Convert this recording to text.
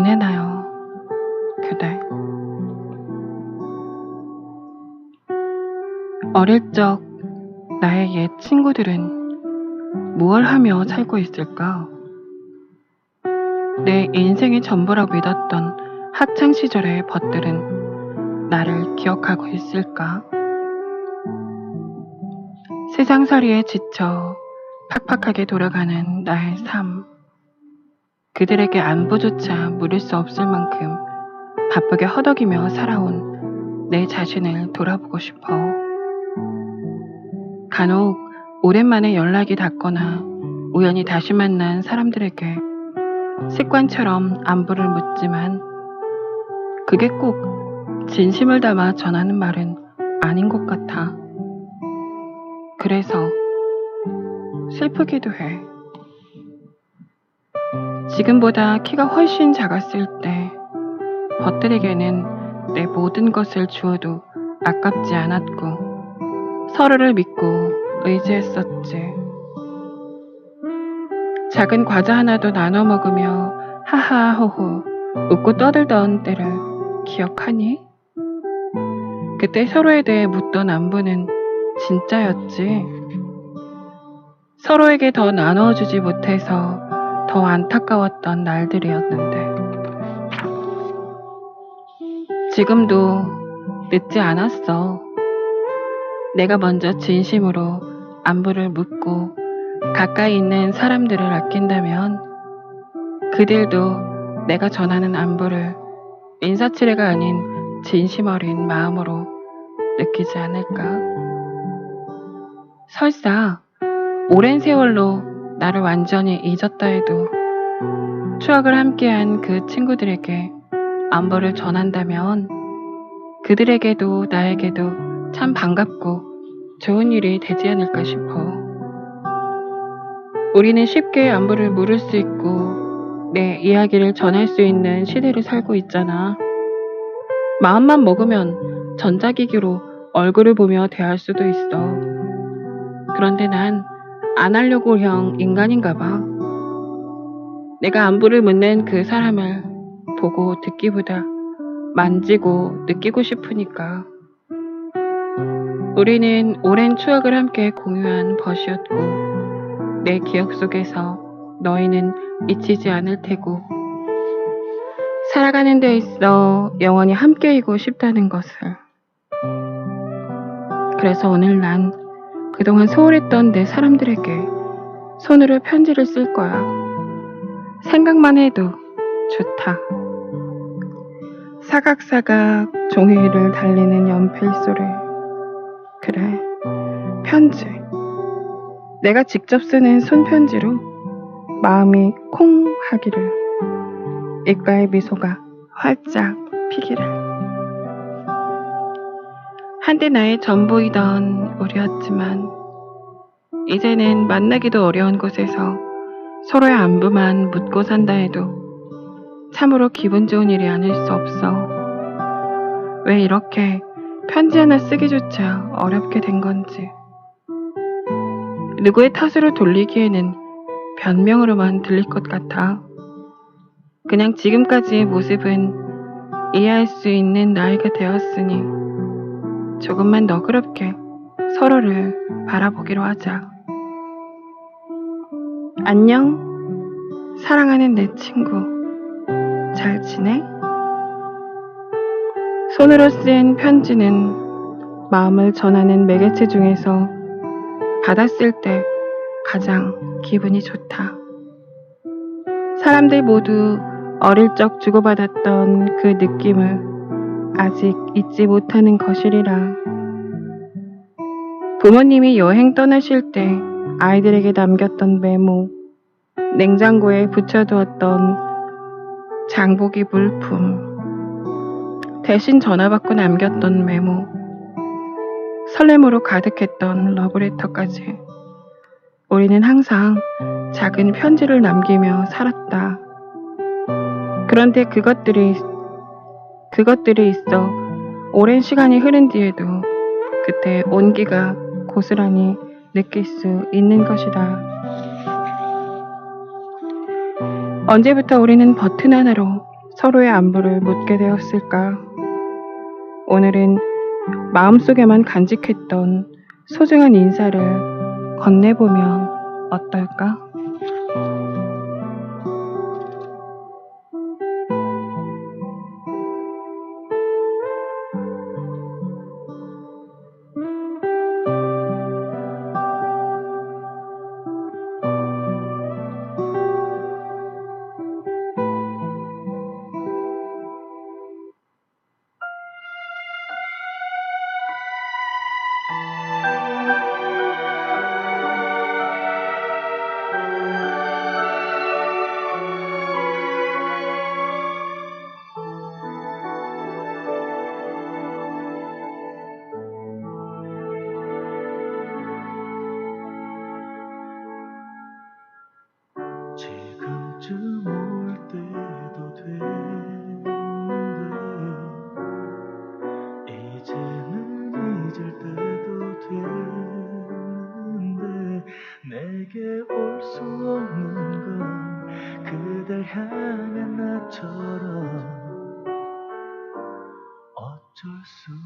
지내나요? 그대. 어릴 적 나의 옛 친구들은 무얼 하며 살고 있을까? 내 인생의 전부라고 믿었던 학창 시절의 벗들은 나를 기억하고 있을까? 세상살이에 지쳐 팍팍하게 돌아가는 나의 삶. 그들에게 안부조차 물을 수 없을 만큼 바쁘게 허덕이며 살아온 내 자신을 돌아보고 싶어. 간혹 오랜만에 연락이 닿거나 우연히 다시 만난 사람들에게 습관처럼 안부를 묻지만 그게 꼭 진심을 담아 전하는 말은 아닌 것 같아. 그래서 슬프기도 해. 지금보다 키가 훨씬 작았을 때 벗들에게는 내 모든 것을 주어도 아깝지 않았고 서로를 믿고 의지했었지. 작은 과자 하나도 나눠 먹으며 하하호호 웃고 떠들던 때를 기억하니? 그때 서로에 대해 묻던 안부는 진짜였지. 서로에게 더 나눠주지 못해서 더 안타까웠던 날들이었는데. 지금도 늦지 않았어. 내가 먼저 진심으로 안부를 묻고 가까이 있는 사람들을 아낀다면 그들도 내가 전하는 안부를 인사치레가 아닌 진심 어린 마음으로 느끼지 않을까? 설사 오랜 세월로 나를 완전히 잊었다 해도 추억을 함께한 그 친구들에게 안부를 전한다면 그들에게도 나에게도 참 반갑고 좋은 일이 되지 않을까 싶어. 우리는 쉽게 안부를 물을 수 있고 내 이야기를 전할 수 있는 시대를 살고 있잖아. 마음만 먹으면 전자기기로 얼굴을 보며 대할 수도 있어. 그런데 난 안 하려고 형 인간인가 봐. 내가 안부를 묻는 그 사람을 보고 듣기보다 만지고 느끼고 싶으니까. 우리는 오랜 추억을 함께 공유한 벗이었고, 내 기억 속에서 너희는 잊히지 않을 테고, 살아가는 데 있어 영원히 함께이고 싶다는 것을. 그래서 오늘 난 그동안 소홀했던 내 사람들에게 손으로 편지를 쓸 거야. 생각만 해도 좋다. 사각사각 종이 위를 달리는 연필 소리. 그래, 편지. 내가 직접 쓰는 손편지로 마음이 콩 하기를. 입가의 미소가 활짝 피기를. 한때 나의 전부이던 우리였지만, 이제는 만나기도 어려운 곳에서 서로의 안부만 묻고 산다 해도 참으로 기분 좋은 일이 아닐 수 없어. 왜 이렇게 편지 하나 쓰기조차 어렵게 된 건지. 누구의 탓으로 돌리기에는 변명으로만 들릴 것 같아. 그냥 지금까지의 모습은 이해할 수 있는 나이가 되었으니 조금만 너그럽게 서로를 바라보기로 하자. 안녕, 사랑하는 내 친구. 잘 지내? 손으로 쓴 편지는 마음을 전하는 매개체 중에서 받았을 때 가장 기분이 좋다. 사람들 모두 어릴 적 주고받았던 그 느낌을 아직 잊지 못하는 것이리라. 부모님이 여행 떠나실 때 아이들에게 남겼던 메모, 냉장고에 붙여두었던 장보기 물품, 대신 전화받고 남겼던 메모, 설렘으로 가득했던 러브레터까지. 우리는 항상 작은 편지를 남기며 살았다. 그런데 그것들이, 그것들이 있어 오랜 시간이 흐른 뒤에도 그때 온기가 고스란히 느낄 수 있는 것이다. 언제부터 우리는 버튼 하나로 서로의 안부를 묻게 되었을까? 오늘은 마음속에만 간직했던 소중한 인사를 건네보면 어떨까? abraço.